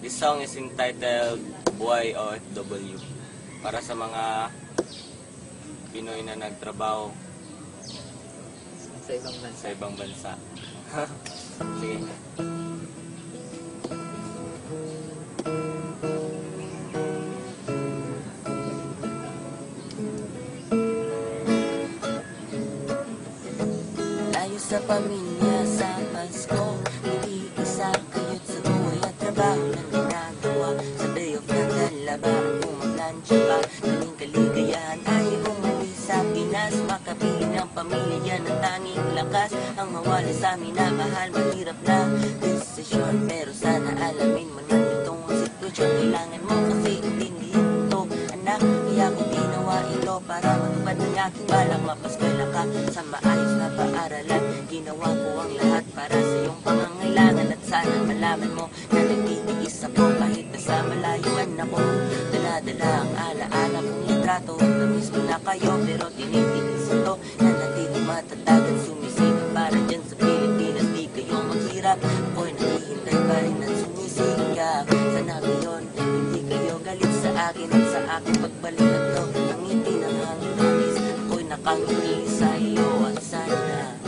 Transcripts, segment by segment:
This song is entitled Buhay OFW. Para sa mga Pinoy na nagtrabaho Sa ibang bansa. sa ibang bansa. Sige. Layo sa pamilya sa Pasko naglalabaan kung maglansya pa Daling kaligayahan ay umuwi sa Pinas. Makapiling ng pamilya ang tanging lakas. Ang mawala sa amin na mahal Mahirap na desisyon. Pero sana alamin mo na itong sitwasyon. Kailangan mo kasi intindihin to Anak, kaya ko ginawa ito Para matupad ng aking balang Mapaskwela ka sa maayos na paaralan. Ginawa ko ang lahat para sa iyong pangangailangan At sana malaman mo na nagtitiis ako Dala-dala ang alaala kong litrato Namiss ko na kayo pero tinitiis ito Na nandito matatag at sumisigil Para dyan sa Pilipinas di kayo maghirap. Ako'y naghihintay pa rin at sumisigap Sana ngayon hindi kayo galit sa akin At sa aking pagbalik at to Ang ngiti ng hangin nangis Ako'y nakangiti sa iyo at sana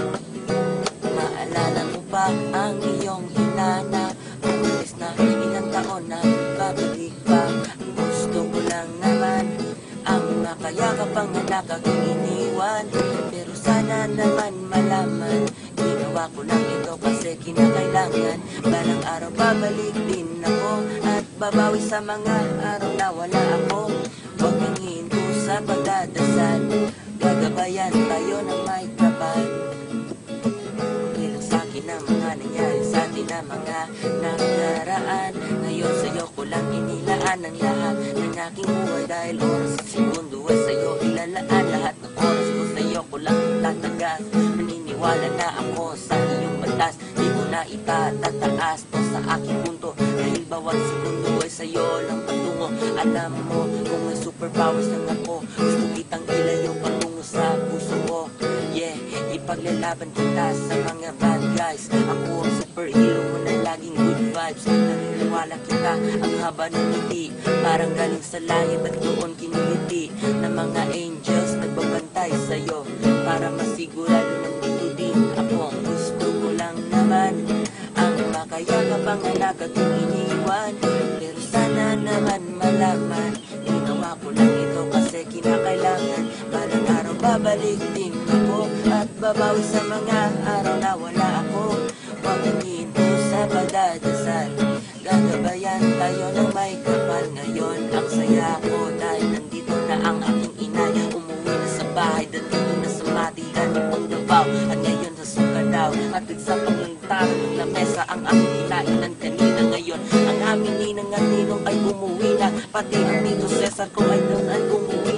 Maalala mo ba ang iyong hinana Umalis na ilang taon na babalik pa Ang makayakap ang anak aking iniwan Pero sana naman malaman Ginawa ko lang ito kasi kinakailangan. Balang araw babalik din ako At babawi sa mga araw na wala ako. Huwag kang hinto sa pagdadasal. Gagabayan tayo ng may kapal Bilang sa akin ang mga nangyari sa atin na mga nakaraan. Ngayon sa'yo ko lang inilaan ang lahat ng aking buhay Dahil oras at segundo ay sa'yo ilalaan. Lahat ng oras ko sa'yo ko lang tatagas Maniniwala na ako sa iyong batas. Di ko na itatataas to sa aking punto. Dahil bawat segundo ay sa'yo lang patungo. Alam mo kung may superpowers lang ako. Gusto kitang ilayo ipaglalaban kita sa mga bad guys? Ako ang superhero mo na laging good vibes. Naniniwala kita ang haba ng ngiti. Parang galing sa langit at doon kiniliti? Na mga angels nagbabantay sa'yo Para masigurado nandito din ako Ang gusto ko lang naman. Ang makayakap ang anak at yung iniwan. Pero sana naman malaman Ginawa ko lang ito kasi kinakailangan. Balang araw babalik din ako babawi sa mga araw na wala ako. Hinto sa pagdadasal Gagabayan tayo ng may kapal Ngayon. Ang saya ko Dahil nandito na ang aking inay Umuwi na sa bahay Nandito na sa matihan ng Davao At ngayon sa Sugadaw At sa paglantaran ng lamesa Ang aking inainan kanina ngayon Ang aming ninang at ninong ay umuwi na. Pati ang Tito Cesar ko ay umuwi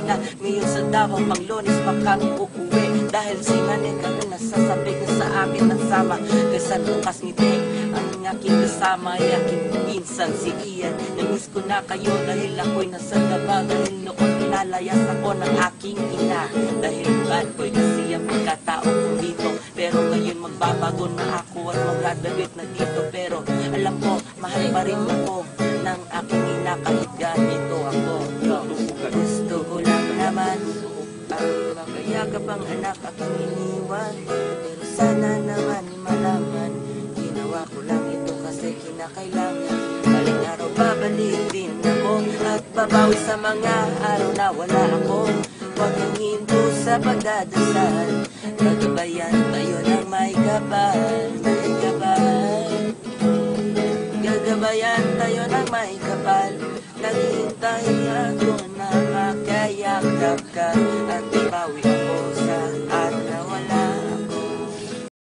na Ngayon sa Davao pang lunes pa kami uuwi Dahil si nanay kami nasasabik na sa amin ang sama. Kaysa bukas ngiti ang aking kasama ay aking pinsan si Ian. Namiss ko na kayo dahil ako'y nasa Davao. Dahil noon pinalayas ako ng aking ina. Dahil bad boy kasi ang pagkatao ko dito. Pero ngayon magbabago na ako at magdadabit na dito. Pero alam ko, mahal pa rin ako ng aking ina. Kahit makayakap ang anak aking iniwan Pero sana naman malaman Ginawa ko lang ito kasi kinakailangan. Baling araw babalik din ako At babawi sa mga araw na wala ako. Huwag kang hinto sa pagdadasal. Gagabayan tayo ng may kapal May Gagabayan tayo ng may kapal. Naghihintay ako na makayakap ka